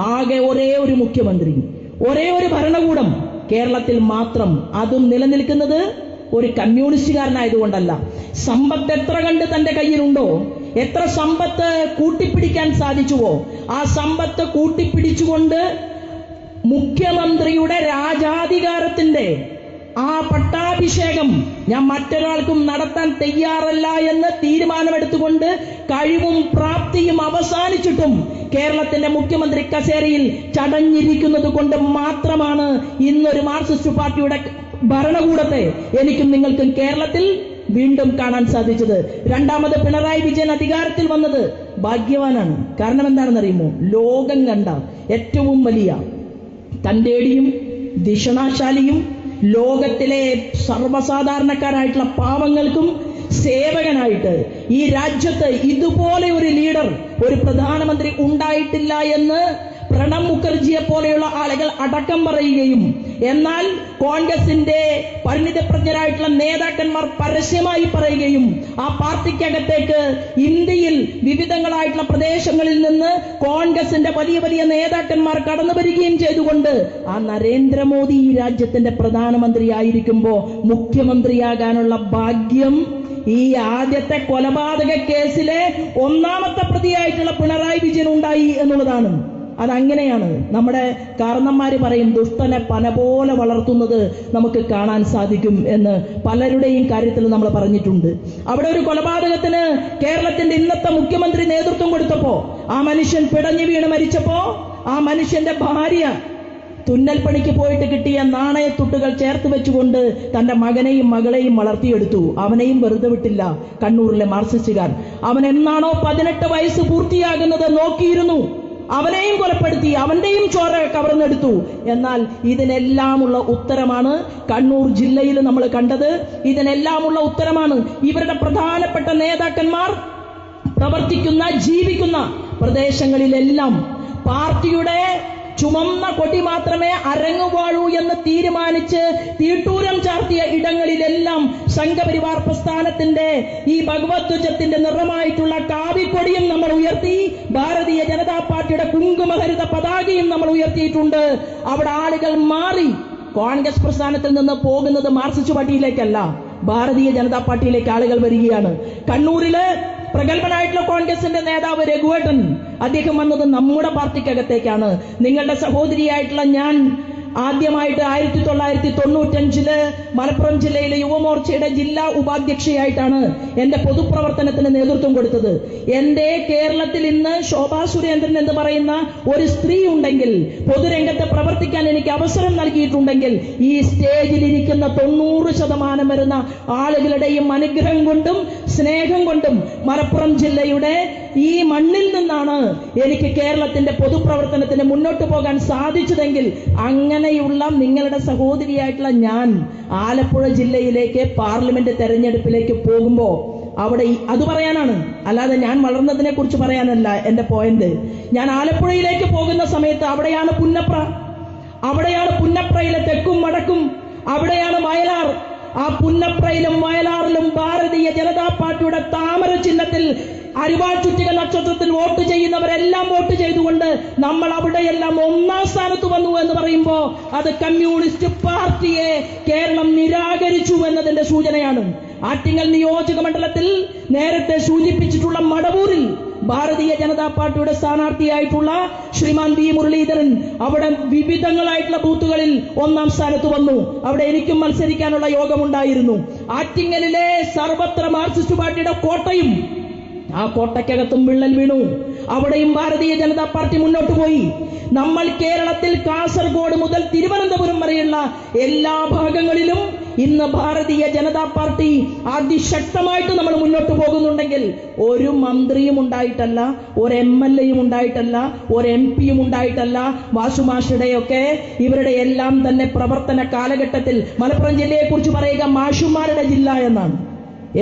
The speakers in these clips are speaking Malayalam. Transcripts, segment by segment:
ആകെ ഒരേ ഒരു മുഖ്യമന്ത്രി. ഒരേ ഒരു ഭരണകൂടം. കേരളത്തിൽ മാത്രം അതും നിലനിൽക്കുന്നത് ഒരു കമ്മ്യൂണിസ്റ്റുകാരനായതുകൊണ്ടല്ല. സമ്പത്ത് എത്ര കണ്ട് തന്റെ കയ്യിലുണ്ടോ? എത്ര സമ്പത്ത് കൂട്ടിപ്പിടിക്കാൻ സാധിച്ചുവോ? ആ സമ്പത്ത് കൂട്ടിപ്പിടിച്ചുകൊണ്ട് മുഖ്യമന്ത്രിയുടെ രാജാധികാരത്തിന്റെ ആ പട്ടാഭിഷേകം ഞാൻ മറ്റൊരാൾക്കും നടത്താൻ തയ്യാറല്ല എന്ന് തീരുമാനമെടുത്തുകൊണ്ട് കഴിവും പ്രാപ്തിയും അവസാനിച്ചിട്ടും കേരളത്തിന്റെ മുഖ്യമന്ത്രി കസേരയിൽ ചടഞ്ഞിരിക്കുന്നത് കൊണ്ട് മാത്രമാണ് ഇന്നൊരു മാർക്സിസ്റ്റ് പാർട്ടിയുടെ ഭരണകൂടത്തെ എനിക്കും നിങ്ങൾക്കും കേരളത്തിൽ വീണ്ടും കാണാൻ സാധിച്ചത്. രണ്ടാമത് പിണറായി വിജയൻ അധികാരത്തിൽ വന്നത് ഭാഗ്യവാനാണ്. കാരണം എന്താണെന്നറിയുമോ ലോകം കണ്ട ഏറ്റവും വലിയ തന്റേടിയും ദിഷണാശാലിയും ലോകത്തിലെ സർവസാധാരണക്കാരായിട്ടുള്ള പാവങ്ങൾക്കും സേവകനായിട്ട് ഈ രാജ്യത്ത് ഇതുപോലെ ഒരു ലീഡർ ഒരു പ്രധാനമന്ത്രി ഉണ്ടായിട്ടില്ല എന്ന് പ്രണബ് മുഖർജിയെ പോലെയുള്ള ആളുകൾ അടക്കം പറയുകയും എന്നാൽ കോൺഗ്രസിന്റെ പരിണിതപ്രജ്ഞരായിട്ടുള്ള നേതാക്കന്മാർ പരസ്യമായി പറയുകയും ആ പാർട്ടിക്കകത്തേക്ക് ഇന്ത്യയിൽ വിവിധങ്ങളായിട്ടുള്ള പ്രദേശങ്ങളിൽ നിന്ന് കോൺഗ്രസിന്റെ വലിയ വലിയ നേതാക്കന്മാർ കടന്നു വരികയും ചെയ്തുകൊണ്ട് ആ നരേന്ദ്രമോദി ഈ രാജ്യത്തിന്റെ പ്രധാനമന്ത്രി ആയിരിക്കുമ്പോ മുഖ്യമന്ത്രിയാകാനുള്ള ഭാഗ്യം ഈ ആദ്യത്തെ കൊലപാതക കേസിലെ ഒന്നാമത്തെ പ്രതിയായിട്ടുള്ള പിണറായി വിജയൻ ഉണ്ടായി എന്നുള്ളതാണ്. അതങ്ങനെയാണ്. നമ്മുടെ കാരണന്മാർ പറയും ദുഷ്ടനെ പന പോലെ വളർത്തുന്നത് നമുക്ക് കാണാൻ സാധിക്കും എന്ന് പലരുടെയും കാര്യത്തിൽ നമ്മൾ പറഞ്ഞിട്ടുണ്ട്. അവിടെ ഒരു കൊലപാതകത്തിന് കേരളത്തിന്റെ ഇന്നത്തെ മുഖ്യമന്ത്രി നേതൃത്വം കൊടുത്തപ്പോ ആ മനുഷ്യൻ പിടഞ്ഞു വീണ് മരിച്ചപ്പോ ആ മനുഷ്യന്റെ ഭാര്യ തുന്നൽ പണിക്ക് പോയിട്ട് കിട്ടിയ നാണയത്തുട്ടുകൾ ചേർത്ത് വെച്ചുകൊണ്ട് തന്റെ മകനെയും മകളെയും വളർത്തിയെടുത്തു. അവനെയും വെറുതെ വിട്ടില്ല കണ്ണൂരിലെ മാർസിസ്റ്റുകാർ. അവൻ എന്നാണോ പതിനെട്ട് വയസ്സ് പൂർത്തിയാകുന്നത് നോക്കിയിരുന്നു. അവനെയും കൊലപ്പെടുത്തി അവന്റെയും ചോര കവർന്നെടുത്തു. എന്നാൽ ഇതിനെല്ലാമുള്ള ഉത്തരമാണ് കണ്ണൂർ ജില്ലയിൽ നമ്മൾ കണ്ടത്. ഇതിനെല്ലാമുള്ള ഉത്തരമാണ് ഇവരുടെ പ്രധാനപ്പെട്ട നേതാക്കന്മാർ പ്രവർത്തിക്കുന്ന ജീവിക്കുന്ന പ്രദേശങ്ങളിലെല്ലാം പാർട്ടിയുടെ ചുമന്ന കൊടി മാത്രമേ അരങ്ങുവാഴൂ എന്ന് തീരുമാനിച്ച് തീട്ടൂരം ചാർത്തിയ ഇടങ്ങളിലെല്ലാം സംഘപരിവാർ പ്രസ്ഥാനത്തിന്റെ ഈ ഭഗവത്വജത്തിന്റെ നിറമായിട്ടുള്ള കാവിക്കൊടിയും നമ്മൾ ഉയർത്തി ഭാരതീയ ജനതാ പാർട്ടിയുടെ കുങ്കുമഹരിത പതാകയും നമ്മൾ ഉയർത്തിയിട്ടുണ്ട്. അവിടെ ആളുകൾ മാറി. കോൺഗ്രസ് പ്രസ്ഥാനത്തിൽ നിന്ന് പോകുന്നത് മാർസിസ്റ്റ് പാർട്ടിയിലേക്കല്ല. ഭാരതീയ ജനതാ പാർട്ടിയിലേക്ക് ആളുകൾ വരികയാണ്. കണ്ണൂരിൽ പ്രഗത്ഭനായിട്ടുള്ള കോൺഗ്രസിന്റെ നേതാവ് രഘുവേട്ടൻ അദ്ദേഹം വന്നത് നമ്മുടെ പാർട്ടിക്കകത്തേക്കാണ്. നിങ്ങളുടെ സഹോദരിയായിട്ടുള്ള ഞാൻ ആദ്യമായിട്ട് ആയിരത്തി തൊള്ളായിരത്തി തൊണ്ണൂറ്റഞ്ചിൽ മലപ്പുറം ജില്ലയിലെ യുവമോർച്ചയുടെ ജില്ലാ ഉപാധ്യക്ഷയായിട്ടാണ് എന്റെ പൊതുപ്രവർത്തനത്തിന് നേതൃത്വം കൊടുത്തത്. എന്റെ കേരളത്തിൽ ഇന്ന് ശോഭാ സുരേന്ദ്രൻ എന്ന് പറയുന്ന ഒരു സ്ത്രീ ഉണ്ടെങ്കിൽ പൊതുരംഗത്ത് പ്രവർത്തിക്കാൻ എനിക്ക് അവസരം നൽകിയിട്ടുണ്ടെങ്കിൽ ഈ സ്റ്റേജിൽ ഇരിക്കുന്ന തൊണ്ണൂറ് ശതമാനം വരുന്ന ആളുകളുടെയും അനുഗ്രഹം കൊണ്ടും സ്നേഹം കൊണ്ടും മലപ്പുറം ജില്ലയുടെ ഈ മണ്ണിൽ നിന്നാണ് എനിക്ക് കേരളത്തിന്റെ പൊതുപ്രവർത്തനത്തിന് മുന്നോട്ട് പോകാൻ സാധിച്ചതെങ്കിൽ അങ്ങനെയുള്ള നിങ്ങളുടെ സഹോദരിയായിട്ടുള്ള ഞാൻ ആലപ്പുഴ ജില്ലയിലേക്ക് പാർലമെന്റ് തെരഞ്ഞെടുപ്പിലേക്ക് പോകുമ്പോൾ അവിടെ അത് പറയാനാണ്. അല്ലാതെ ഞാൻ വളർന്നതിനെ കുറിച്ച് പറയാനല്ല എന്റെ പോയിന്റ് ഞാൻ ആലപ്പുഴയിലേക്ക് പോകുന്ന സമയത്ത് അവിടെയാണ് പുന്നപ്ര. അവിടെയാണ് പുന്നപ്രയിലെ തെക്കും വടക്കും. അവിടെയാണ് വയലാർ. ആ പുന്നപ്രയിലും വയലാറിലും ഭാരതീയ ജനതാ പാർട്ടിയുടെ താമര ചിഹ്നത്തിൽ അരിവാൾ ചുറ്റിക നക്ഷത്രത്തിൽ വോട്ട് ചെയ്യുന്നവരെല്ലാം വോട്ട് ചെയ്തുകൊണ്ട് നമ്മൾ അവിടെയെല്ലാം ഒന്നാം സ്ഥാനത്ത് വന്നു എന്ന് പറയുമ്പോൾ അത് കമ്മ്യൂണിസ്റ്റ് പാർട്ടിയെ കേരളം നിരാകരിച്ചു എന്നതിന്റെ സൂചനയാണ്. ആറ്റിങ്ങൽ നിയോജക മണ്ഡലത്തിൽ നേരത്തെ സൂചിപ്പിച്ചിട്ടുള്ള മടവൂരിൽ ഭാരതീയ ജനതാ പാർട്ടിയുടെ സ്ഥാനാർത്ഥിയായിട്ടുള്ള ശ്രീമാൻ വി മുരളീധരൻ അവിടെ വിവിധങ്ങളായിട്ടുള്ള ബൂത്തുകളിൽ ഒന്നാം സ്ഥാനത്ത് വന്നു. അവിടെ എനിക്കും മത്സരിക്കാനുള്ള യോഗമുണ്ടായിരുന്നു. ആറ്റിങ്ങലിലെ സർവത്ര മാർക്സിസ്റ്റ് പാർട്ടിയുടെ കോട്ടയും ആ കോട്ടയ്ക്കകത്തും വിള്ളൽ വീണു. അവിടെയും ഭാരതീയ ജനതാ പാർട്ടി മുന്നോട്ട് പോയി. നമ്മൾ കേരളത്തിൽ കാസർഗോഡ് മുതൽ തിരുവനന്തപുരം വരെയുള്ള എല്ലാ ഭാഗങ്ങളിലും ഇന്ന് ഭാരതീയ ജനതാ പാർട്ടി അതിശക്തമായിട്ട് നമ്മൾ മുന്നോട്ട് പോകുന്നുണ്ടെങ്കിൽ ഒരു മന്ത്രിയും ഉണ്ടായിട്ടല്ല ഒരു എം എൽ എയും ഉണ്ടായിട്ടല്ല ഒരു എം പിയും ഉണ്ടായിട്ടല്ല. വാസുമാഷയുടെയൊക്കെ ഇവരുടെ എല്ലാം തന്നെ പ്രവർത്തന കാലഘട്ടത്തിൽ മലപ്പുറം ജില്ലയെക്കുറിച്ച് പറയുക മാഷുമാരുടെ ജില്ല എന്നാണ്.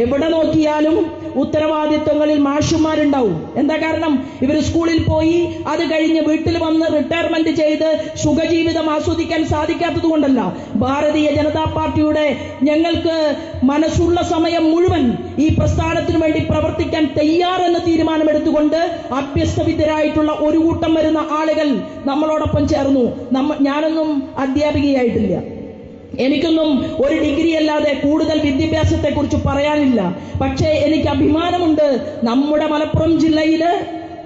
എവിടെ നോക്കിയാലും ഉത്തരവാദിത്വങ്ങളിൽ മാഷുമാരുണ്ടാവും. എന്താ കാരണം? ഇവർ സ്കൂളിൽ പോയി അത് കഴിഞ്ഞ് വീട്ടിൽ വന്ന് റിട്ടയർമെന്റ് ചെയ്ത് സുഖജീവിതം ആസ്വദിക്കാൻ സാധിക്കാത്തത് കൊണ്ടല്ല. ഭാരതീയ ജനതാ പാർട്ടിയുടെ ഞങ്ങൾക്ക് മനസ്സുള്ള സമയം മുഴുവൻ ഈ പ്രസ്ഥാനത്തിനു വേണ്ടി പ്രവർത്തിക്കാൻ തയ്യാറെന്ന് തീരുമാനമെടുത്തുകൊണ്ട് അഭ്യസ്തവിദ്യരായിട്ടുള്ള ഒരു കൂട്ടം വരുന്ന ആളുകൾ നമ്മളോടൊപ്പം ചേർന്നു. നമ്മ ഞാനൊന്നും അധ്യാപികയായിട്ടില്ല. എനിക്കൊന്നും ഒരു ഡിഗ്രി അല്ലാതെ കൂടുതൽ വിദ്യാഭ്യാസത്തെ കുറിച്ച് പറയാനില്ല. പക്ഷേ എനിക്ക് അഭിമാനമുണ്ട്. നമ്മുടെ മലപ്പുറം ജില്ലയിൽ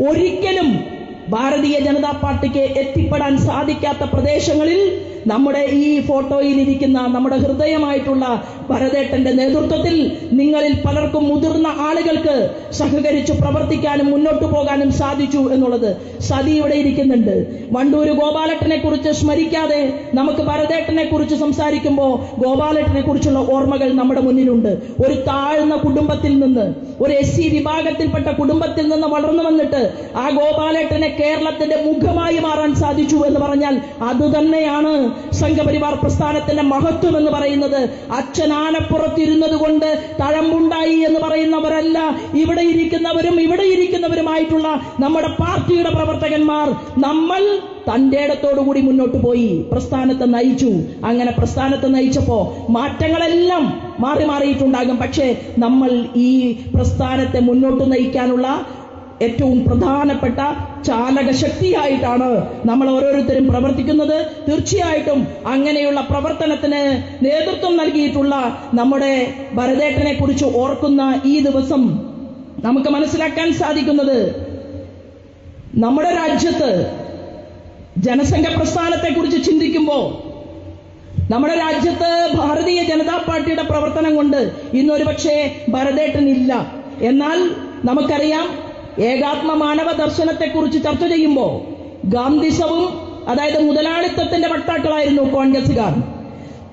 ഒരിക്കലും ഭാരതീയ ജനതാ പാർട്ടിക്ക് എത്തിപ്പെടാൻ സാധിക്കാത്ത പ്രദേശങ്ങളിൽ നമ്മുടെ ഈ ഫോട്ടോയിൽ ഇരിക്കുന്ന നമ്മുടെ ഹൃദയമായിട്ടുള്ള ഭരതേട്ടന്റെ നേതൃത്വത്തിൽ നിങ്ങളിൽ പലർക്കും മുതിർന്ന ആളുകൾക്ക് സഹകരിച്ചു പ്രവർത്തിക്കാനും മുന്നോട്ടു പോകാനും സാധിച്ചു എന്നുള്ളത് സതി ഇവിടെ ഇരിക്കുന്നുണ്ട്. വണ്ടൂര് ഗോപാലട്ടനെ കുറിച്ച് സ്മരിക്കാതെ നമുക്ക് ഭരതേട്ടനെ കുറിച്ച് സംസാരിക്കുമ്പോൾ ഗോപാലട്ടനെ കുറിച്ചുള്ള ഓർമ്മകൾ നമ്മുടെ മുന്നിലുണ്ട്. ഒരു താഴ്ന്ന കുടുംബത്തിൽ നിന്ന് ഒരു എസ് സി വിഭാഗത്തിൽപ്പെട്ട കുടുംബത്തിൽ നിന്ന് വളർന്നു വന്നിട്ട് ആ ഗോപാലേട്ടനെ കേരളത്തിന്റെ മുഖമായി മാറാൻ സാധിച്ചു എന്ന് പറഞ്ഞാൽ അതുതന്നെയാണ് സംഘപരിവാർ പ്രസ്ഥാനത്തിന്റെ മഹത്വം എന്ന് പറയുന്നത്. അച്ഛൻ ആനപ്പുറത്തിരുന്നത് കൊണ്ട് തഴമ്പുണ്ടായി എന്ന് പറയുന്നവരല്ല. ഇവിടെ ഇരിക്കുന്നവരും ഇവിടെ ഇരിക്കുന്നവരുമായിട്ടുള്ള നമ്മുടെ പാർട്ടിയുടെ പ്രവർത്തകന്മാർ നമ്മൾ തന്റെ ഇടത്തോടുകൂടി മുന്നോട്ട് പോയി. പ്രസ്ഥാനത്തെ നയിച്ചു. അങ്ങനെ പ്രസ്ഥാനത്തെ നയിച്ചപ്പോ മാറ്റങ്ങളെല്ലാം മാറി മാറിയിട്ടുണ്ടാകും. പക്ഷേ നമ്മൾ ഈ പ്രസ്ഥാനത്തെ മുന്നോട്ട് നയിക്കാനുള്ള ഏറ്റവും പ്രധാനപ്പെട്ട ചാലക ശക്തിയായിട്ടാണ് നമ്മൾ ഓരോരുത്തരും പ്രവർത്തിക്കുന്നത്. തീർച്ചയായിട്ടും അങ്ങനെയുള്ള പ്രവർത്തനത്തിന് നേതൃത്വം നൽകിയിട്ടുള്ള നമ്മുടെ ഭരതേട്ടനെ കുറിച്ച് ഓർക്കുന്ന ഈ ദിവസം നമുക്ക് മനസ്സിലാക്കാൻ സാധിക്കുന്നത് നമ്മുടെ രാജ്യത്ത് ജനസംഘ പ്രസ്ഥാനത്തെ കുറിച്ച് ചിന്തിക്കുമ്പോൾ നമ്മുടെ രാജ്യത്ത് ഭാരതീയ ജനതാ പാർട്ടിയുടെ പ്രവർത്തനം കൊണ്ട് ഇന്നൊരു പക്ഷേ ഭരതേട്ടൻ ഇല്ല എന്നാൽ നമുക്കറിയാം ഏകാത്മ മാനവ ദർശനത്തെ കുറിച്ച് ചർച്ച ചെയ്യുമ്പോൾ ഗാന്ധിസവും അതായത് മുതലാളിത്തത്തിന്റെ വക്താക്കളായിരുന്നു കോൺഗ്രസുകാർ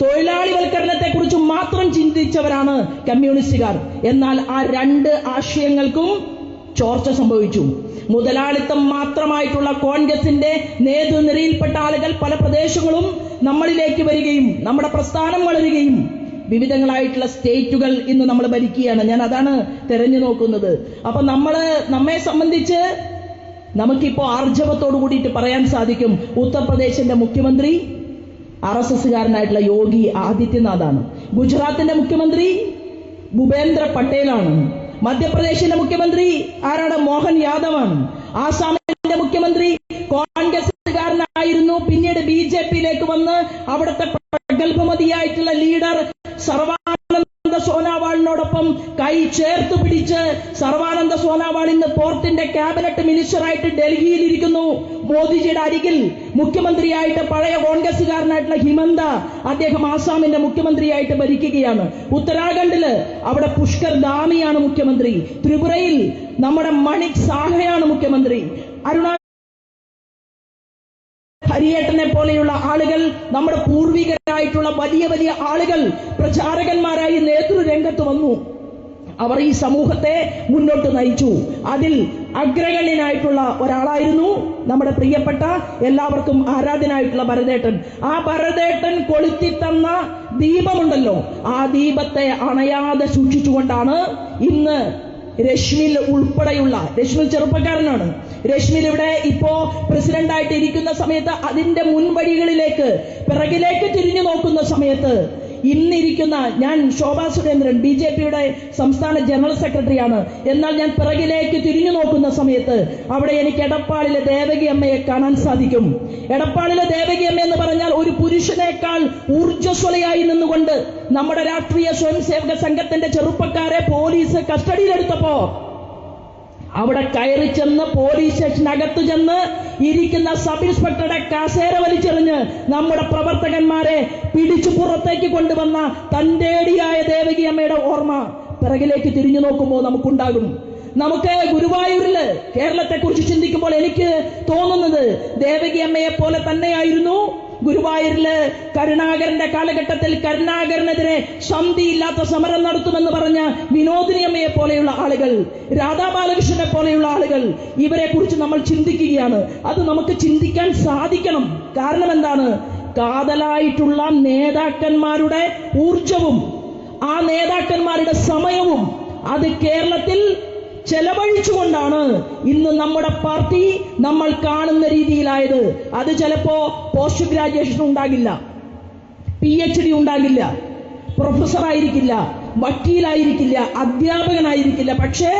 തൊഴിലാളിവൽക്കരണത്തെ കുറിച്ച് മാത്രം ചിന്തിച്ചവരാണ് കമ്മ്യൂണിസ്റ്റുകാർ. എന്നാൽ ആ രണ്ട് ആശയങ്ങൾക്കും ചോർച്ച സംഭവിച്ചു. മുതലാളിത്തം മാത്രമായിട്ടുള്ള കോൺഗ്രസിന്റെ നേതൃനിരയിൽപ്പെട്ട ആളുകൾ പല പ്രദേശങ്ങളും നമ്മളിലേക്ക് വരികയും നമ്മുടെ പ്രസ്ഥാനം വളരുകയും വിവിധങ്ങളായിട്ടുള്ള സ്റ്റേറ്റുകൾ ഇന്ന് നമ്മൾ ഭരിക്കുകയാണ്. ഞാൻ അതാണ് തെരഞ്ഞു നോക്കുന്നത്. അപ്പൊ നമ്മൾ നമ്മെ സംബന്ധിച്ച് നമുക്കിപ്പോ ആർജവത്തോടു കൂടിയിട്ട് പറയാൻ സാധിക്കും. ഉത്തർപ്രദേശിന്റെ മുഖ്യമന്ത്രി ആർ എസ് എസ്സുകാരനായിട്ടുള്ള യോഗി ആദിത്യനാഥാണ്. ഗുജറാത്തിന്റെ മുഖ്യമന്ത്രി ഭൂപേന്ദ്ര പട്ടേലാണ്. മധ്യപ്രദേശിന്റെ മുഖ്യമന്ത്രി ആരാണ്? മോഹൻ യാദവാണ്. ആസാമിന്റെ മുഖ്യമന്ത്രി കോൺഗ്രസുകാരനായിരുന്നു പിന്നീട് ബി ജെ പിയിലേക്ക് വന്ന് അവിടുത്തെ പ്രഗത്ഭമതിയായിട്ടുള്ള ലീഡർ സർവാനന്ദ സോനാവാളിനോടൊപ്പം കൈ ചേർത്ത് പിടിച്ച് സർവാനന്ദ സോനാവാൾ ഇന്ന് പോർട്ടിന്റെ ക്യാബിനറ്റ് മിനിസ്റ്ററായിട്ട് ഡൽഹിയിൽ ഇരിക്കുന്നു മോദിജിയുടെ അരികിൽ മുഖ്യമന്ത്രിയായിട്ട് പഴയ കോൺഗ്രസുകാരനായിട്ടുള്ള ഹിമന്ത അദ്ദേഹം ആസാമിന്റെ മുഖ്യമന്ത്രിയായിട്ട് ഭരിക്കുകയാണ്. ഉത്തരാഖണ്ഡിൽ അവിടെ പുഷ്കർ ദാമിയാണ് മുഖ്യമന്ത്രി. ത്രിപുരയിൽ നമ്മുടെ മണിക് സാഹയാണ് മുഖ്യമന്ത്രി. അരുണാ ഹരിയേട്ടനെ പോലെയുള്ള ആളുകൾ നമ്മുടെ പൂർവികരായിട്ടുള്ള വലിയ വലിയ ആളുകൾ പ്രചാരകന്മാരായി നേതൃരംഗത്ത് വന്നു. അവർ ഈ സമൂഹത്തെ മുന്നോട്ട് നയിച്ചു. അതിൽ അഗ്രഗണ്യനായിട്ടുള്ള ഒരാളായിരുന്നു നമ്മുടെ പ്രിയപ്പെട്ട എല്ലാവർക്കും ആരാധനായിട്ടുള്ള ഭരതേട്ടൻ. ആ ഭരതേട്ടൻ കൊളുത്തി തന്ന ദീപമുണ്ടല്ലോ. ആ ദീപത്തെ അണയാതെ സൂക്ഷിച്ചുകൊണ്ടാണ് ഇന്ന് രശ്മിൽ ഉൾപ്പെടെയുള്ള രശ്മിൽ ചെറുപ്പക്കാരനാണ്. രശ്മിൽ ഇവിടെ ഇപ്പോ പ്രസിഡന്റ് ആയിട്ട് ഇരിക്കുന്ന സമയത്ത് അതിന്റെ മുൻവഴികളിലേക്ക് പിറകിലേക്ക് തിരിഞ്ഞു നോക്കുന്ന സമയത്ത് ഇന്നിരിക്കുന്ന ഞാൻ ശോഭാ സുരേന്ദ്രൻ ബി ജെ പിയുടെ സംസ്ഥാന ജനറൽ സെക്രട്ടറിയാണ്. എന്നാൽ ഞാൻ പിറകിലേക്ക് തിരിഞ്ഞു നോക്കുന്ന സമയത്ത് അവിടെ എനിക്ക് എടപ്പാളിലെ ദേവകി അമ്മയെ കാണാൻ സാധിക്കും. എടപ്പാളിലെ ദേവകി അമ്മ എന്ന് പറഞ്ഞാൽ ഒരു പുരുഷനേക്കാൾ ഊർജസ്വലയായി നിന്നുകൊണ്ട് നമ്മുടെ രാഷ്ട്രീയ സ്വയം സേവക സംഘത്തിന്റെ ചെറുപ്പക്കാരെ പോലീസ് കസ്റ്റഡിയിലെടുത്തപ്പോ അവിടെ കയറി ചെന്ന് പോലീസ് സ്റ്റേഷനകത്ത് ചെന്ന് ഇരിക്കുന്ന സബ് ഇൻസ്പെക്ടറുടെ കസേര വലിച്ചെറിഞ്ഞ് നമ്മുടെ പ്രവർത്തകന്മാരെ പിടിച്ചു പുറത്തേക്ക് കൊണ്ടുവന്ന തന്റേടിയായ ദേവകി അമ്മയുടെ ഓർമ്മ പിറകിലേക്ക് തിരിഞ്ഞു നോക്കുമ്പോൾ നമുക്കുണ്ടാകും. നമുക്ക് ഗുരുവായൂരിൽ കേരളത്തെ കുറിച്ച് ചിന്തിക്കുമ്പോൾ എനിക്ക് തോന്നുന്നത് ദേവകി അമ്മയെ പോലെ തന്നെയായിരുന്നു. ഗുരുവായൂരിൽ കരുണാകരന്റെ കാലഘട്ടത്തിൽ കരുണാകരനെതിരെ ശാന്തിയില്ലാത്ത സമരം നടത്തുമെന്ന് പറഞ്ഞ വിനോദിനി അമ്മയെ പോലെയുള്ള ആളുകൾ രാധാ ബാലകൃഷ്ണനെ പോലെയുള്ള ആളുകൾ ഇവരെ കുറിച്ച് നമ്മൾ ചിന്തിക്കുകയാണ്. അത് നമുക്ക് ചിന്തിക്കാൻ സാധിക്കണം. കാരണം എന്താണ്? കാതലായിട്ടുള്ള നേതാക്കന്മാരുടെ ഊർജവും ആ നേതാക്കന്മാരുടെ സമയവും അത് കേരളത്തിൽ ചെലവഴിച്ചുകൊണ്ടാണ് ഇന്ന് നമ്മുടെ പാർട്ടി നമ്മൾ കാണുന്ന രീതിയിലായത്. അത് ചിലപ്പോ പോസ്റ്റ് ഗ്രാജുവേഷൻ ഉണ്ടാകില്ല. പി എച്ച് ഡി ഉണ്ടാകില്ല. പ്രൊഫസർ ആയിരിക്കില്ല. വക്കീലായിരിക്കില്ല. അധ്യാപകനായിരിക്കില്ല. പക്ഷേ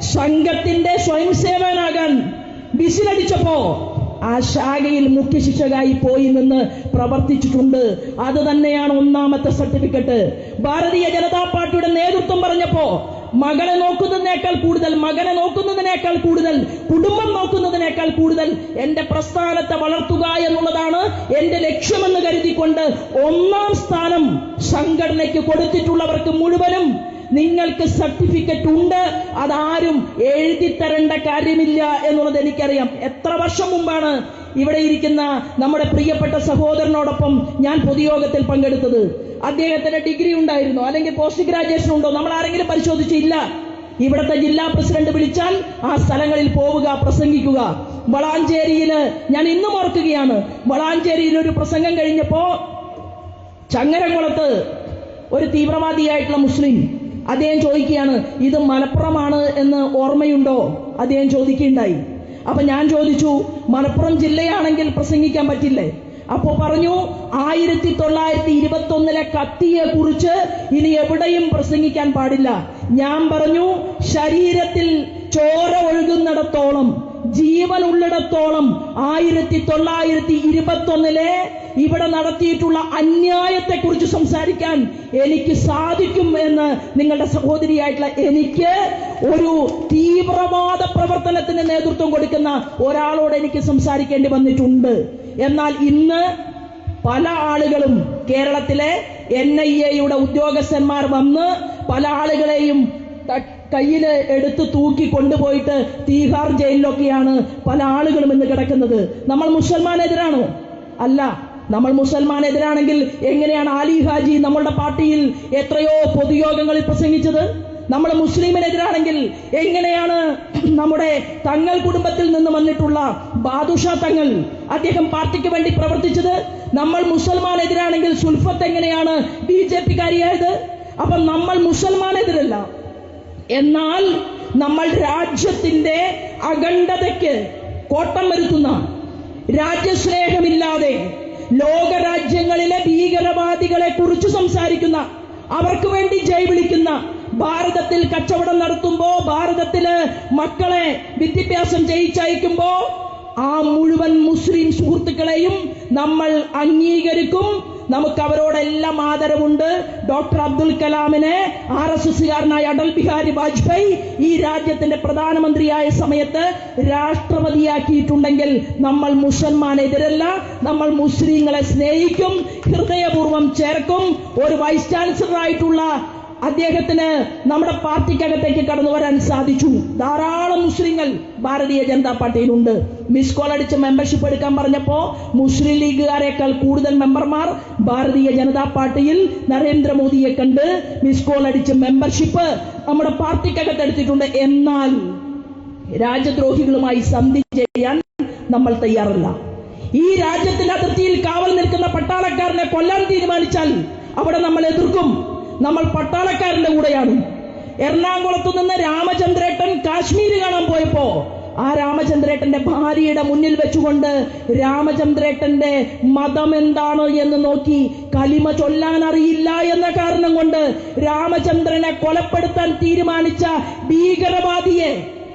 സംഘത്തിന്റെ സ്വയം സേവകനാകാൻ വിസിലടിച്ചപ്പോ ആ ശാഖയിൽ മുഖ്യ ശിക്ഷകായി പോയി നിന്ന് പ്രവർത്തിച്ചിട്ടുണ്ട്. അത് തന്നെയാണ് ഒന്നാമത്തെ സർട്ടിഫിക്കറ്റ്. ഭാരതീയ ജനതാ പാർട്ടിയുടെ നേതൃത്വം പറഞ്ഞപ്പോ മകളെ നോക്കുന്നതിനേക്കാൾ കൂടുതൽ മകനെ നോക്കുന്നതിനേക്കാൾ കൂടുതൽ കുടുംബം നോക്കുന്നതിനേക്കാൾ കൂടുതൽ എന്റെ പ്രസ്ഥാനത്തെ വളർത്തുക എന്നുള്ളതാണ് എന്റെ ലക്ഷ്യമെന്ന് കരുതിക്കൊണ്ട് ഒന്നാം സ്ഥാനം സംഘടനയ്ക്ക് കൊടുത്തിട്ടുള്ളവർക്ക് മുഴുവനും നിങ്ങൾക്ക് സർട്ടിഫിക്കറ്റ് ഉണ്ട്. അതാരും എഴുതി തരേണ്ട കാര്യമില്ല എന്നുള്ളത് എനിക്കറിയാം. എത്ര വർഷം മുമ്പാണ് ഇവിടെ ഇരിക്കുന്ന നമ്മുടെ പ്രിയപ്പെട്ട സഹോദരനോടൊപ്പം ഞാൻ പൊതുയോഗത്തിൽ പങ്കെടുത്തത്. അദ്ദേഹത്തിന് ഡിഗ്രി ഉണ്ടായിരുന്നു അല്ലെങ്കിൽ പോസ്റ്റ് ഗ്രാജുവേഷൻ ഉണ്ടോ നമ്മൾ ആരെങ്കിലും പരിശോധിച്ചില്ല. ഇവിടുത്തെ ജില്ലാ പ്രസിഡന്റ് വിളിച്ചാൽ ആ സ്ഥലങ്ങളിൽ പോവുക പ്രസംഗിക്കുക. വളാഞ്ചേരിയിൽ ഞാൻ ഇന്നും ഓർക്കുകയാണ് വളാഞ്ചേരിയിൽ ഒരു പ്രസംഗം കഴിഞ്ഞപ്പോ ചങ്ങരംകുളത്ത് ഒരു തീവ്രവാദിയായിട്ടുള്ള മുസ്ലിം അദ്ദേഹം ചോദിക്കുകയാണ് ഇത് മലപ്പുറമാണ് എന്ന് ഓർമ്മയുണ്ടോ? അദ്ദേഹം ചോദിക്കുകയുണ്ടായി. അപ്പൊ ഞാൻ ചോദിച്ചു മലപ്പുറം ജില്ലയാണെങ്കിൽ പ്രസംഗിക്കാൻ പറ്റില്ലേ? അപ്പോ പറഞ്ഞു ആയിരത്തി തൊള്ളായിരത്തി ഇരുപത്തി ഒന്നിലെ കത്തിയെ കുറിച്ച് ഇനി എവിടെയും പ്രസംഗിക്കാൻ പാടില്ല. ഞാൻ പറഞ്ഞു ശരീരത്തിൽ ചോര ഒഴുകുന്നിടത്തോളം ജീവൻ ഉള്ളിടത്തോളം ആയിരത്തി തൊള്ളായിരത്തി ഇരുപത്തി ഒന്നിലെ ഇവിടെ നടത്തിയിട്ടുള്ള അന്യായത്തെ കുറിച്ച് സംസാരിക്കാൻ എനിക്ക് സാധിക്കും എന്ന് നിങ്ങളുടെ സഹോദരിയായിട്ടുള്ള എനിക്ക് ഒരു തീവ്രവാദ പ്രവർത്തനത്തിന് നേതൃത്വം കൊടുക്കുന്ന ഒരാളോട് എനിക്ക് സംസാരിക്കേണ്ടി വന്നിട്ടുണ്ട്. എന്നാൽ ഇന്ന് പല ആളുകളും കേരളത്തിലെ എൻ ഐ എയുടെ ഉദ്യോഗസ്ഥന്മാർ വന്ന് പല ആളുകളെയും കയ്യിൽ എടുത്ത് തൂക്കി കൊണ്ടുപോയിട്ട് തീഹാർ ജയിലിലൊക്കെയാണ് പല ആളുകളും ഇന്ന് കിടക്കുന്നത്. നമ്മൾ മുസൽമാനെതിരാണോ? അല്ല. നമ്മൾ മുസൽമാനെതിരാണെങ്കിൽ എങ്ങനെയാണ് ആലി ഹാജി നമ്മളുടെ പാർട്ടിയിൽ എത്രയോ പൊതുയോഗങ്ങളിൽ പ്രസംഗിച്ചത്? നമ്മൾ മുസ്ലിമിനെതിരാണെങ്കിൽ എങ്ങനെയാണ് നമ്മുടെ തങ്ങൾ കുടുംബത്തിൽ നിന്ന് വന്നിട്ടുള്ള ബാദുഷ തങ്ങൾ അദ്ദേഹം പാർട്ടിക്ക് വേണ്ടി പ്രവർത്തിച്ചത്? നമ്മൾ മുസൽമാനെതിരാണെങ്കിൽ സുൽഫത്ത് എങ്ങനെയാണ് ബി ജെ പിക്കാരിയായത്? അപ്പം നമ്മൾ മുസൽമാനെതിരല്ല. എന്നാൽ നമ്മൾ രാജ്യത്തിന്റെ അഖണ്ഡതയ്ക്ക് കോട്ടം വരുത്തുന്ന രാജ്യസ്നേഹമില്ലാതെ ലോകരാജ്യങ്ങളിലെ ഭീകരവാദികളെ കുറിച്ച് സംസാരിക്കുന്ന അവർക്ക് വേണ്ടി ജയ് വിളിക്കുന്ന ഭാരതത്തിൽ കച്ചവടം നടത്തുമ്പോ ഭാരതത്തിൽ മക്കളെ വിദ്യാഭ്യാസം ചെയ്യിച്ചയക്കുമ്പോ ആ മുഴുവൻ മുസ്ലിം സുഹൃത്തുക്കളെയും നമ്മൾ അംഗീകരിക്കും. നമുക്ക് അവരോടെല്ലാം ആദരവുണ്ട്. ഡോക്ടർ അബ്ദുൽ കലാമിനെ ആർ എസ് എസ്സുകാരനായ അടൽ ബിഹാരി വാജ്പേയി ഈ രാജ്യത്തിന്റെ പ്രധാനമന്ത്രിയായ സമയത്ത് രാഷ്ട്രപതിയാക്കിയിട്ടുണ്ടെങ്കിൽ നമ്മൾ മുസൽമാനെതിരല്ല നമ്മൾ മുസ്ലിങ്ങളെ സ്നേഹിക്കും ഹൃദയപൂർവം ചേർക്കും. ഒരു വൈസ് ചാൻസലർ ആയിട്ടുള്ള അദ്ദേഹത്തിന് നമ്മുടെ പാർട്ടിക്കകത്തേക്ക് കടന്നു വരാൻ സാധിച്ചു. ധാരാളം മുസ്ലിങ്ങൾ ഭാരതീയ ജനതാ പാർട്ടിയിലുണ്ട്. മിസ് കോൾ അടിച്ച് മെമ്പർഷിപ്പ് എടുക്കാൻ പറഞ്ഞപ്പോ മുസ്ലിം ലീഗുകാരെക്കാൾ കൂടുതൽ മെമ്പർമാർ ഭാരതീയ ജനതാ പാർട്ടിയിൽ നരേന്ദ്രമോദിയെ കണ്ട് മിസ് കോൾ അടിച്ച് മെമ്പർഷിപ്പ് നമ്മുടെ പാർട്ടിക്കകത്ത് എടുത്തിട്ടുണ്ട്. എന്നാൽ രാജ്യദ്രോഹികളുമായി സന്ധി ചെയ്യാൻ നമ്മൾ തയ്യാറല്ല. ഈ രാജ്യത്തിന്റെ അതിർത്തിയിൽ കാവൽ നിൽക്കുന്ന പട്ടാളക്കാരനെ കൊല്ലാൻ തീരുമാനിച്ചാൽ അവിടെ നമ്മൾ എതിർക്കും. നമ്മൾ പട്ടാളക്കാരന്റെ കൂടെയാണ്. എറണാകുളത്തു നിന്ന് രാമചന്ദ്രേട്ടൻ കാശ്മീര് കാണാൻ പോയപ്പോ ആ രാമചന്ദ്രേട്ടന്റെ ഭാര്യയുടെ മുന്നിൽ വെച്ചുകൊണ്ട് രാമചന്ദ്രേട്ടന്റെ മതം എന്താണ് എന്ന് നോക്കി കലിമ ചൊല്ലാൻ അറിയില്ല എന്ന കാരണം കൊണ്ട് രാമചന്ദ്രനെ കൊലപ്പെടുത്താൻ തീരുമാനിച്ച ഭീകരവാദിയെ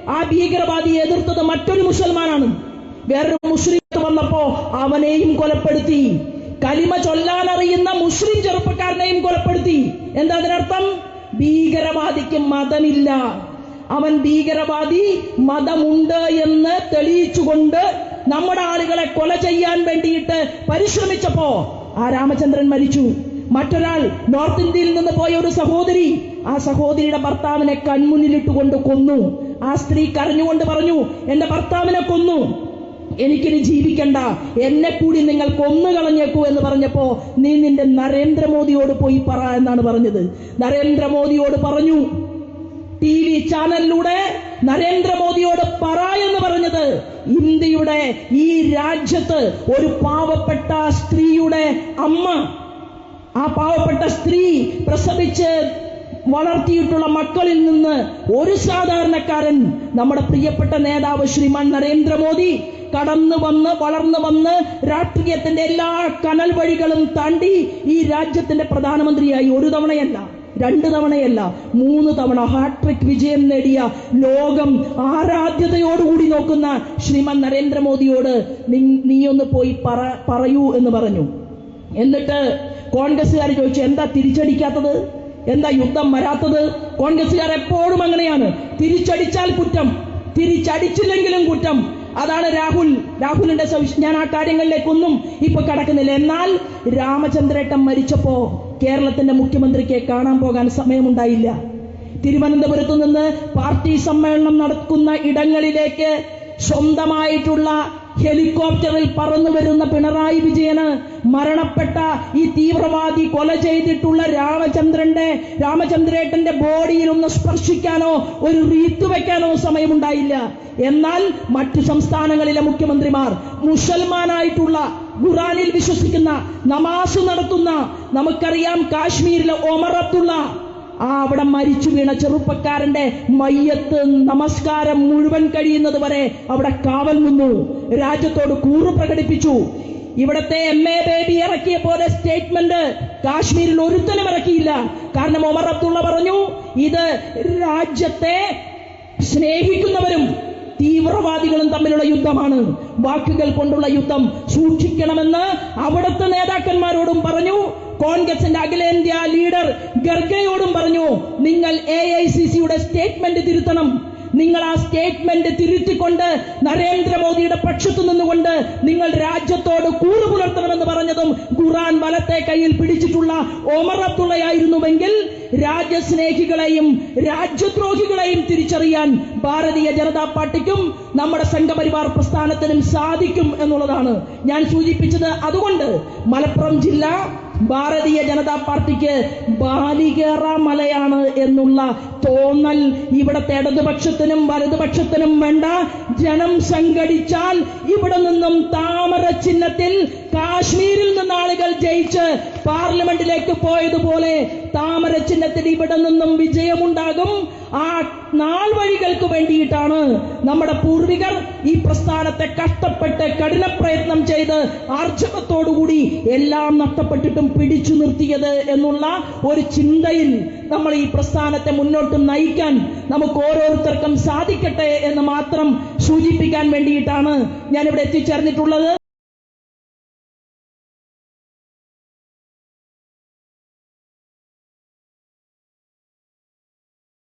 ആ ഭീകരവാദിയെ എതിർത്തത് മറ്റൊരു മുസൽമാനാണ്. വേറൊരു മുസ്ലിം വന്നപ്പോ അവനെയും കൊലപ്പെടുത്തി. കലിമ ചൊല്ലാൻ അറിയുന്ന മുസ്ലിം ചെറുപ്പക്കാരനെയും കൊലപ്പെടുത്തി. എന്താ അതിനർത്ഥം? ഭീകരവാദിക്ക് മതമില്ല. അവൻ ഭീകരവാദി മതമുണ്ട് എന്ന് തെളിയിച്ചുകൊണ്ട് നമ്മുടെ ആളുകളെ കൊല ചെയ്യാൻ വേണ്ടിയിട്ട് പരിശ്രമിച്ചപ്പോ ആ രാമചന്ദ്രൻ മരിച്ചു. മറ്റൊരാൾ നോർത്ത് ഇന്ത്യയിൽ നിന്ന് പോയ ഒരു സഹോദരി ആ സഹോദരിയുടെ ഭർത്താവിനെ കൺമുന്നിലിട്ടുകൊണ്ട് കൊന്നു. ആ സ്ത്രീ കരഞ്ഞുകൊണ്ട് പറഞ്ഞു എന്റെ ഭർത്താവിനെ കൊന്നു. എനിക്കിനി ജീവിക്കണ്ട. എന്നെ കൂടി നിങ്ങൾ കൊന്നു കളഞ്ഞേക്കൂ എന്ന് പറഞ്ഞപ്പോ നീ നിന്റെ നരേന്ദ്രമോദിയോട് പോയി പറ എന്നാണ് പറഞ്ഞത്. നരേന്ദ്രമോദിയോട് പറഞ്ഞു ടി വി ചാനലിലൂടെ നരേന്ദ്രമോദിയോട് പറ എന്ന് പറഞ്ഞത്. ഇന്ത്യയുടെ ഈ രാജ്യത്ത് ഒരു പാവപ്പെട്ട സ്ത്രീയുടെ അമ്മ ആ പാവപ്പെട്ട സ്ത്രീ പ്രസവിച്ച് വളർത്തിയിട്ടുള്ള മക്കളിൽ നിന്ന് ഒരു സാധാരണക്കാരൻ നമ്മുടെ പ്രിയപ്പെട്ട നേതാവ് ശ്രീമാൻ നരേന്ദ്രമോദി കടന്നു വന്ന് വളർന്നു വന്ന് രാഷ്ട്രീയത്തിന്റെ എല്ലാ കനൽ വഴികളും താണ്ടി ഈ രാജ്യത്തിന്റെ പ്രധാനമന്ത്രിയായി ഒരു തവണയല്ല രണ്ട് തവണയല്ല മൂന്ന് തവണ ഹാട്രിക് വിജയം നേടിയ ലോകം ആരാധ്യതയോടുകൂടി നോക്കുന്ന ശ്രീമാൻ നരേന്ദ്രമോദിയോട് "നി- നീയൊന്ന് പോയി പറ പറയൂ എന്ന് പറഞ്ഞു. എന്നിട്ട് കോൺഗ്രസ്സുകാർ ചോദിച്ചു എന്താ തിരിച്ചടിക്കാത്തത്? എന്താ യുദ്ധം വരാത്തത്? കോൺഗ്രസ്സുകാർ എപ്പോഴും അങ്ങനെയാണ്. തിരിച്ചടിച്ചാൽ കുറ്റം. തിരിച്ചടിച്ചില്ലെങ്കിലും കുറ്റം. അതാണ് രാഹുൽ. രാഹുലിന്റെ ഞാൻ ആ കാര്യങ്ങളിലേക്കൊന്നും ഇപ്പൊ കടക്കുന്നില്ല. എന്നാൽ രാമചന്ദ്രേട്ടൻ മരിച്ചപ്പോ കേരളത്തിന്റെ മുഖ്യമന്ത്രിക്ക് കാണാൻ പോകാൻ സമയമുണ്ടായില്ല. തിരുവനന്തപുരത്ത് നിന്ന് പാർട്ടി സമ്മേളനം നടക്കുന്ന ഇടങ്ങളിലേക്ക് സ്വന്തമായിട്ടുള്ള ഹെലികോപ്റ്ററിൽ പറന്നു വരുന്ന പിണറായി വിജയന് മരണപ്പെട്ട ഈ തീവ്രവാദി കൊല ചെയ്തിട്ടുള്ള രാമചന്ദ്രന്റെ രാമചന്ദ്രേട്ടന്റെ ബോഡിയിൽ ഒന്ന് സ്പർശിക്കാനോ ഒരു റീത്ത് വെക്കാനോ സമയമുണ്ടായില്ല. എന്നാൽ മറ്റു സംസ്ഥാനങ്ങളിലെ മുഖ്യമന്ത്രിമാർ മുസൽമാനായിട്ടുള്ള ഖുറാനിൽ വിശ്വസിക്കുന്ന നമാസ് നടത്തുന്ന നമുക്കറിയാം കാശ്മീരിലെ ഒമർ അബ്ദുള്ള ആ അവിടെ മരിച്ചു വീണ ചെറുപ്പക്കാരന്റെ മയ്യത്ത് നമസ്കാരം മുഴുവൻ കഴിയുന്നത് വരെ അവിടെ കാവൽ നിന്നു. രാജ്യത്തോട് കൂറ് പ്രകടിപ്പിച്ചു. ഇവിടത്തെ എം എ ബേബി ഇറക്കിയ പോലെ സ്റ്റേറ്റ്മെന്റ് കാശ്മീരിൽ ഒരുത്തനും ഇറക്കിയില്ല. കാരണം ഒമർ അബ്ദുള്ള പറഞ്ഞു ഇത് രാജ്യത്തെ സ്നേഹിക്കുന്നവരും തീവ്രവാദികളും തമ്മിലുള്ള യുദ്ധമാണ്. വാക്കുകൾ കൊണ്ടുള്ള യുദ്ധം സൂക്ഷിക്കണമെന്ന് അവിടുത്തെ നേതാക്കന്മാരോടും പറഞ്ഞു. കോൺഗ്രസിന്റെ അഖിലേന്ത്യാ ലീഡർ ഗർഗയോടും പറഞ്ഞു നിങ്ങൾ എ ഐ സി സിയുടെ സ്റ്റേറ്റ്മെന്റ് തിരുത്തണം. നിങ്ങൾ ആ സ്റ്റേറ്റ്മെന്റ് തിരുത്തിക്കൊണ്ട് നരേന്ദ്രമോദിയുടെ പക്ഷത്തു നിന്നുകൊണ്ട് നിങ്ങൾ രാജ്യത്തോട് കൂറു പുലർത്തണമെന്ന് പറഞ്ഞതും ഖുറാൻ വലത്തെ കയ്യിൽ പിടിച്ചിട്ടുള്ള ഒമർ അബ്ദുള്ളയായിരുന്നുവെങ്കിൽ രാജ്യസ്നേഹികളെയും രാജ്യദ്രോഹികളെയും തിരിച്ചറിയാൻ ഭാരതീയ ജനതാ പാർട്ടിക്കും നമ്മുടെ സംഘപരിവാർ പ്രസ്ഥാനത്തിനും സാധിക്കും എന്നുള്ളതാണ് ഞാൻ സൂചിപ്പിച്ചത്. അതുകൊണ്ട് മലപ്പുറം ജില്ല ഭാരതീയ ജനതാ പാർട്ടിക്ക് ബാലികേറ മലയാണ് എന്നുള്ള തോന്നൽ ഇവിടത്തെ ഇടതുപക്ഷത്തിനും വലതുപക്ഷത്തിനും വേണ്ട. ജനം സംഘടിച്ചാൽ ഇവിടെ നിന്നും താമര ചിഹ്നത്തിൽ കാശ്മീരിൽ നിന്ന് ആളുകൾ ജയിച്ച് പാർലമെന്റിലേക്ക് പോയതുപോലെ താമര ചിഹ്നത്തിൽ ഇവിടെ നിന്നും വിജയമുണ്ടാകും. ആ നാൾ വഴികൾക്ക് വേണ്ടിയിട്ടാണ് നമ്മുടെ പൂർവികർ ഈ പ്രസ്ഥാനത്തെ കഷ്ടപ്പെട്ട് കഠിന പ്രയത്നം ചെയ്ത് ആർജവത്തോടുകൂടി എല്ലാം നഷ്ടപ്പെട്ടിട്ടും പിടിച്ചു നിർത്തിയത് എന്നുള്ള ഒരു ചിന്തയിൽ നമ്മൾ ഈ പ്രസ്ഥാനത്തെ മുന്നോട്ട് നയിക്കാൻ നമുക്ക് ഓരോരുത്തർക്കും സാധിക്കട്ടെ എന്ന് മാത്രം സൂചിപ്പിക്കാൻ വേണ്ടിയിട്ടാണ് ഞാനിവിടെ എത്തിച്ചേർന്നിട്ടുള്ളത്.